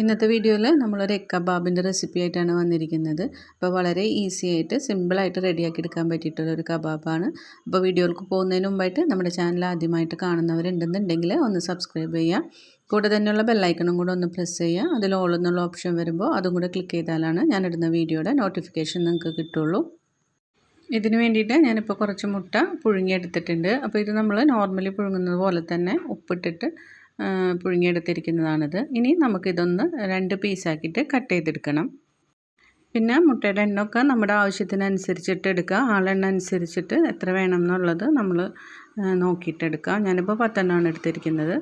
ഇന്നത്തെ വീഡിയോയിൽ നമ്മളൊരു എഗ് കബാബിന്റെ റെസിപ്പി ആയിട്ടാണ് വന്നിരിക്കുന്നത്. അപ്പോൾ വളരെ ഈസി ആയിട്ട് സിമ്പിളായിട്ട് റെഡിയാക്കി എടുക്കാൻ പറ്റിയിട്ടുള്ളൊരു കബാബാണ്. അപ്പോൾ വീഡിയോയിലേക്ക് പോകുന്നതിന് മുമ്പായിട്ട് നമ്മുടെ ചാനൽ ആദ്യമായിട്ട് കാണുന്നവരുണ്ടെന്നുണ്ടെങ്കിൽ ഒന്ന് സബ്സ്ക്രൈബ് ചെയ്യുക. കൂടെ തന്നെയുള്ള ബെല്ലൈക്കണും കൂടെ ഒന്ന് പ്രസ് ചെയ്യുക. അതിൽ ഓൾ എന്നുള്ള ഓപ്ഷൻ വരുമ്പോൾ അതും കൂടെ ക്ലിക്ക് ചെയ്താലാണ് ഞാനിടുന്ന വീഡിയോയുടെ നോട്ടിഫിക്കേഷൻ നിങ്ങൾക്ക് കിട്ടുള്ളൂ. ഇതിന് വേണ്ടിയിട്ട് ഞാനിപ്പോൾ കുറച്ച് മുട്ട പുഴുങ്ങിയെടുത്തിട്ടുണ്ട്. അപ്പോൾ ഇത് നമ്മൾ നോർമലി പുഴുങ്ങുന്നത് പോലെ തന്നെ ഉപ്പിട്ടിട്ട് പുഴുങ്ങിയെടുത്തിരിക്കുന്നതാണിത്. ഇനി നമുക്കിതൊന്ന് രണ്ട് പീസാക്കിയിട്ട് കട്ട് ചെയ്തെടുക്കണം. പിന്നെ മുട്ടയുടെ എണ്ണമൊക്കെ നമ്മുടെ ആവശ്യത്തിനനുസരിച്ചിട്ട് എടുക്കുക. ആളെണ്ണ അനുസരിച്ചിട്ട് എത്ര വേണം എന്നുള്ളത് നമ്മൾ നോക്കിയിട്ട് എടുക്കുക. ഞാനിപ്പോൾ പത്തെണ്ണമാണ് എടുത്തിരിക്കുന്നത്.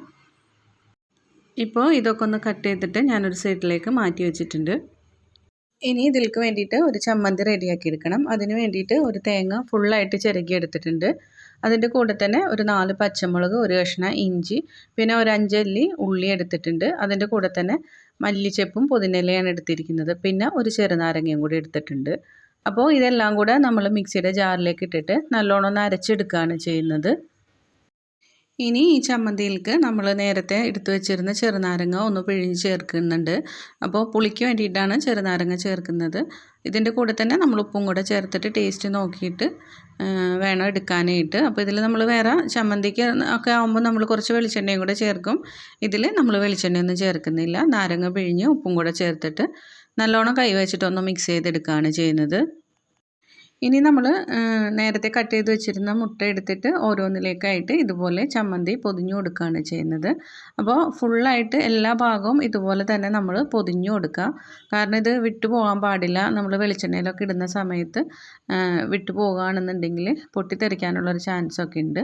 ഇപ്പോൾ ഇതൊക്കെ ഒന്ന് കട്ട് ചെയ്തിട്ട് ഞാനൊരു സൈഡിലേക്ക് മാറ്റി വെച്ചിട്ടുണ്ട്. ഇനി ഇതിലേക്ക് വേണ്ടിയിട്ട് ഒരു ചമ്മന്തി റെഡിയാക്കി എടുക്കണം. അതിന് വേണ്ടിയിട്ട് ഒരു തേങ്ങ ഫുള്ളായിട്ട് ചിരകി എടുത്തിട്ടുണ്ട് അതിന്റെ കൂടെ തന്നെ ഒരു നാല് പച്ചമുളക് ഒരു കഷ്ണം ഇഞ്ചി പിന്നെ ഒരു അഞ്ചല്ലി ഉള്ളി എടുത്തിട്ടുണ്ട്. അതിന്റെ കൂടെ തന്നെ മല്ലിച്ചെപ്പും പുതിനയിലയാണ് എടുത്തിരിക്കുന്നത്. പിന്നെ ഒരു ചെറുനാരങ്ങയും കൂടി എടുത്തിട്ടുണ്ട്. അപ്പോൾ ഇതെല്ലാം കൂടെ നമ്മൾ മിക്സിയുടെ ജാറിലേക്ക് ഇട്ടിട്ട് നല്ലോണം ഒന്ന് അരച്ചെടുക്കുകയാണ് ചെയ്യുന്നത്. ഇനി ഈ ചമ്മന്തിയിലേക്ക് നമ്മൾ നേരത്തെ എടുത്തു വെച്ചിരുന്ന ചെറുനാരങ്ങ ഒന്ന് പിഴിഞ്ഞ് ചേർക്കുന്നുണ്ട്. അപ്പോൾ പുളിക്ക് വേണ്ടിയിട്ടാണ് ചെറുനാരങ്ങ ചേർക്കുന്നത്. ഇതിന്റെ കൂടെ തന്നെ നമ്മൾ ഉപ്പും കൂടെ ചേർത്തിട്ട് ടേസ്റ്റ് നോക്കിയിട്ട് വേണം എടുക്കാനായിട്ട്. അപ്പോൾ ഇതിൽ നമ്മൾ വേറെ ചമ്മന്തിക്ക് ഒക്കെ ആകുമ്പോൾ നമ്മൾ കുറച്ച് വെളിച്ചെണ്ണയും കൂടെ ചേർക്കും. ഇതിൽ നമ്മൾ വെളിച്ചെണ്ണയൊന്നും ചേർക്കുന്നില്ല. നാരങ്ങ പിഴിഞ്ഞ് ഉപ്പും കൂടെ ചേർത്തിട്ട് നല്ലോണം കൈ വെച്ചിട്ടൊന്ന് മിക്സ് ചെയ്തെടുക്കുകയാണ് ചെയ്യുന്നത്. ഇനി നമ്മൾ നേരത്തെ കട്ട് ചെയ്ത് വെച്ചിരുന്ന മുട്ട എടുത്തിട്ട് ഓരോന്നിലേക്കായിട്ട് ഇതുപോലെ ചമ്മന്തി പൊതിഞ്ഞു കൊടുക്കുകയാണ് ചെയ്യുന്നത്. അപ്പോൾ ഫുള്ളായിട്ട് എല്ലാ ഭാഗവും ഇതുപോലെ തന്നെ നമ്മൾ പൊതിഞ്ഞു കൊടുക്കുക. കാരണം ഇത് വിട്ടു പോകാൻ പാടില്ല. നമ്മൾ വെളിച്ചെണ്ണയിലൊക്കെ ഇടുന്ന സമയത്ത് വിട്ടു പോകുകയാണെന്നുണ്ടെങ്കിൽ പൊട്ടിത്തെറിക്കാനുള്ളൊരു ചാൻസൊക്കെ ഉണ്ട്.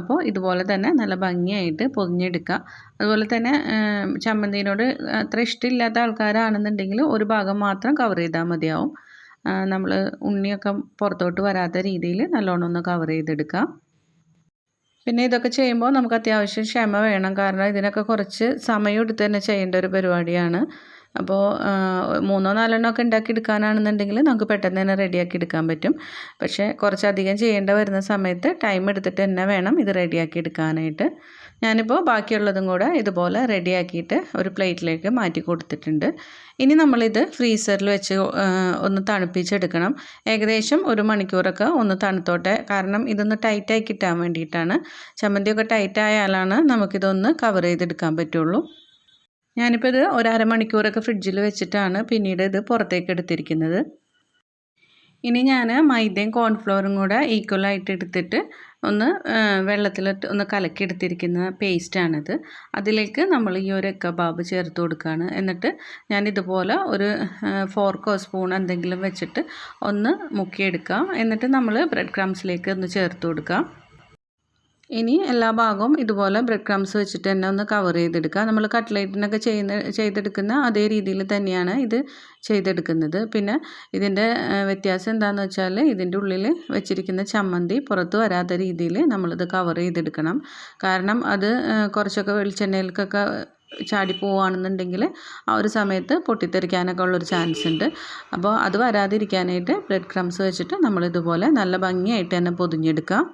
അപ്പോൾ ഇതുപോലെ തന്നെ നല്ല ഭംഗിയായിട്ട് പൊതിഞ്ഞെടുക്കുക. അതുപോലെ തന്നെ ചമ്മന്തിനോട് അത്ര ഇഷ്ടമില്ലാത്ത ആൾക്കാരാണെന്നുണ്ടെങ്കിൽ ഒരു ഭാഗം മാത്രം കവർ ചെയ്താൽ മതിയാവും. നമ്മൾ ഉണ്ണിയൊക്കെ പുറത്തോട്ട് വരാത്ത രീതിയിൽ നല്ലോണം ഒന്ന് കവർ ചെയ്തെടുക്കാം. പിന്നെ ഇതൊക്കെ ചെയ്യുമ്പോൾ നമുക്ക് അത്യാവശ്യം ക്ഷമ വേണം. കാരണം ഇതിനൊക്കെ കുറച്ച് സമയം എടുത്ത് തന്നെ ചെയ്യേണ്ട ഒരു പരിപാടിയാണ്. അപ്പോൾ മൂന്നോ നാലെണ്ണോ ഒക്കെ ഉണ്ടാക്കി എടുക്കാനാണെന്നുണ്ടെങ്കിൽ നമുക്ക് പെട്ടെന്ന് തന്നെ റെഡിയാക്കി എടുക്കാൻ പറ്റും. പക്ഷേ കുറച്ചധികം ചെയ്യേണ്ട വരുന്ന സമയത്ത് ടൈം എടുത്തിട്ട് തന്നെ വേണം ഇത് റെഡിയാക്കി എടുക്കാനായിട്ട്. ഞാനിപ്പോൾ ബാക്കിയുള്ളതും കൂടെ ഇതുപോലെ റെഡിയാക്കിയിട്ട് ഒരു പ്ലേറ്റിലേക്ക് മാറ്റി കൊടുത്തിട്ടുണ്ട്. ഇനി നമ്മളിത് ഫ്രീസറിൽ വെച്ച് ഒന്ന് തണുപ്പിച്ചെടുക്കണം. ഏകദേശം ഒരു മണിക്കൂറൊക്കെ ഒന്ന് തണുത്തോട്ടെ. കാരണം ഇതൊന്ന് ടൈറ്റായി കിട്ടാൻ വേണ്ടിയിട്ടാണ്. ചമ്മന്തിയൊക്കെ ടൈറ്റായാലാണ് നമുക്കിതൊന്ന് കവർ ചെയ്തെടുക്കാൻ പറ്റുള്ളൂ. ഞാനിപ്പോൾ ഇത് ഒരു അരമണിക്കൂറൊക്കെ ഫ്രിഡ്ജിൽ വെച്ചിട്ടാണ് പിന്നീട് ഇത് പുറത്തേക്ക് എടുത്തിരിക്കുന്നത്. ഇനി ഞാൻ മൈദയും കോൺഫ്ലോറും കൂടെ ഈക്വലായിട്ട് എടുത്തിട്ട് ഒന്ന് വെള്ളത്തിലിട്ട് ഒന്ന് കലക്കി എടുത്തിരിക്കുന്ന പേസ്റ്റാണിത് അതിലേക്ക് നമ്മൾ ഈ ഒരു കബാബ് ചേർത്ത് കൊടുക്കുകയാണ് എന്നിട്ട് ഞാൻ ഇതുപോലെ ഒരു ഫോർക്കോ സ്പൂൺ എന്തെങ്കിലും വെച്ചിട്ട് ഒന്ന് മുക്കിയെടുക്കാം. എന്നിട്ട് നമ്മൾ ബ്രെഡ് ക്രംസിലേക്ക് ഒന്ന് ചേർത്ത് കൊടുക്കാം. ഇനി എല്ലാ ഭാഗവും ഇതുപോലെ ബ്രെഡ് ക്രംസ് വെച്ചിട്ട് തന്നെ ഒന്ന് കവർ ചെയ്തെടുക്കുക. നമ്മൾ കട്ട്ലേറ്റിനൊക്കെ ചെയ്യുന്ന ചെയ്തെടുക്കുന്ന അതേ രീതിയിൽ തന്നെയാണ് ഇത് ചെയ്തെടുക്കുന്നത്. പിന്നെ ഇതിന്റെ വ്യത്യാസം എന്താണെന്ന് വെച്ചാൽ ഇതിന്റെ ഉള്ളിൽ വെച്ചിരിക്കുന്ന ചമ്മന്തി പുറത്ത് വരാത്ത രീതിയിൽ നമ്മളിത് കവർ ചെയ്തെടുക്കണം. കാരണം അത് കുറച്ചൊക്കെ വെളിച്ചെണ്ണയിലേക്കൊക്കെ ചാടി പോവുകയാണെന്നുണ്ടെങ്കിൽ ആ ഒരു സമയത്ത് പൊട്ടിത്തെറിക്കാനൊക്കെ ഉള്ളൊരു ചാൻസ് ഉണ്ട്. അപ്പോൾ അത് വരാതിരിക്കാനായിട്ട് ബ്രെഡ് ക്രംസ് വെച്ചിട്ട് നമ്മളിതുപോലെ നല്ല ഭംഗിയായിട്ട് തന്നെ പൊതിഞ്ഞെടുക്കാം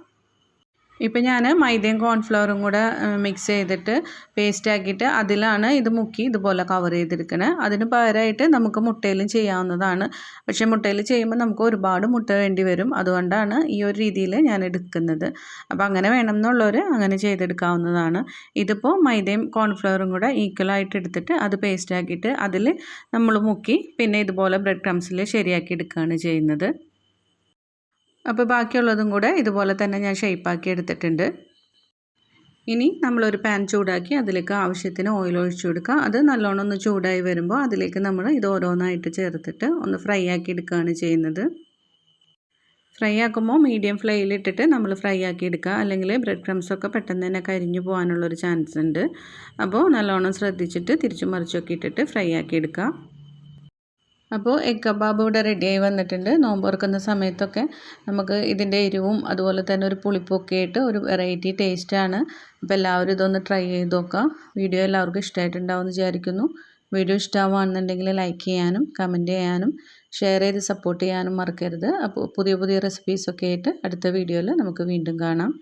ഇപ്പം ഞാൻ മൈദയും കോൺഫ്ലവറും കൂടെ മിക്സ് ചെയ്തിട്ട് പേസ്റ്റ് ആക്കിയിട്ട് അതിലാണ് ഇത് മുക്കി ഇതുപോലെ കവർ ചെയ്തിരിക്കുന്നത് അതിന് പകരമായിട്ട് നമുക്ക് മുട്ടയിലും ചെയ്യാവുന്നതാണ്. പക്ഷേ മുട്ടയിൽ ചെയ്യുമ്പോൾ നമുക്ക് ഒരുപാട് മുട്ട വേണ്ടി വരും. അതുകൊണ്ടാണ് ഈ ഒരു രീതിയിൽ ഞാൻ എടുക്കുന്നത്. അപ്പോൾ അങ്ങനെ വേണം എന്നുള്ളവർ അങ്ങനെ ചെയ്തെടുക്കാവുന്നതാണ്. ഇതിപ്പോൾ മൈദയും കോൺഫ്ലവറും കൂടെ ഈക്വലായിട്ട് എടുത്തിട്ട് അത് പേസ്റ്റ് ആക്കിയിട്ട് അതിൽ നമ്മൾ മുക്കി പിന്നെ ഇതുപോലെ ബ്രെഡ് ക്രംസിൽ ശരിയാക്കി എടുക്കുകയാണ് ചെയ്യുന്നത്. അപ്പോൾ ബാക്കിയുള്ളതും കൂടെ ഇതുപോലെ തന്നെ ഞാൻ ഷേപ്പാക്കി എടുത്തിട്ടുണ്ട്. ഇനി നമ്മളൊരു പാൻ ചൂടാക്കി അതിലേക്ക് ആവശ്യത്തിന് ഓയിൽ ഒഴിച്ചു കൊടുക്കുക. അത് നല്ലോണം ഒന്ന് ചൂടായി വരുമ്പോൾ അതിലേക്ക് നമ്മൾ ഇത് ഓരോന്നായിട്ട് ചേർത്തിട്ട് ഒന്ന് ഫ്രൈ ആക്കി എടുക്കുകയാണ് ചെയ്യുന്നത്. ഫ്രൈ ആക്കുമ്പോൾ മീഡിയം ഫ്ലെയിലിട്ടിട്ട് നമ്മൾ ഫ്രൈ ആക്കി എടുക്കുക. അല്ലെങ്കിൽ ബ്രെഡ് ക്രംസൊക്കെ പെട്ടെന്ന് തന്നെ കരിഞ്ഞു പോകാനുള്ളൊരു ചാൻസ് ഉണ്ട്. അപ്പോൾ നല്ലോണം ശ്രദ്ധിച്ചിട്ട് തിരിച്ചു മറിച്ചൊക്കെ ഇട്ടിട്ട് ഫ്രൈ ആക്കി എടുക്കുക. അപ്പോൾ എഗ് കബാബ് ഇവിടെ റെഡിയായി വന്നിട്ടുണ്ട്. നോമ്പ് തുറക്കുന്ന സമയത്തൊക്കെ നമുക്ക് ഇതിന്റെ എരിവും അതുപോലെ തന്നെ ഒരു പുളിപ്പൊക്കെ ആയിട്ട് ഒരു വെറൈറ്റി ടേസ്റ്റാണ് അപ്പോൾ എല്ലാവരും ഇതൊന്ന് ട്രൈ ചെയ്ത് നോക്കാം. വീഡിയോ എല്ലാവർക്കും ഇഷ്ടമായിട്ടുണ്ടാവും എന്ന് വിചാരിക്കുന്നു. വീഡിയോ ഇഷ്ടമാവുകയാണെന്നുണ്ടെങ്കിൽ ലൈക്ക് ചെയ്യാനും കമന്റ് ചെയ്യാനും ഷെയർ ചെയ്ത് സപ്പോർട്ട് ചെയ്യാനും മറക്കരുത്. അപ്പോൾ പുതിയ പുതിയ റെസിപ്പീസൊക്കെ ആയിട്ട് അടുത്ത വീഡിയോയിൽ നമുക്ക് വീണ്ടും കാണാം.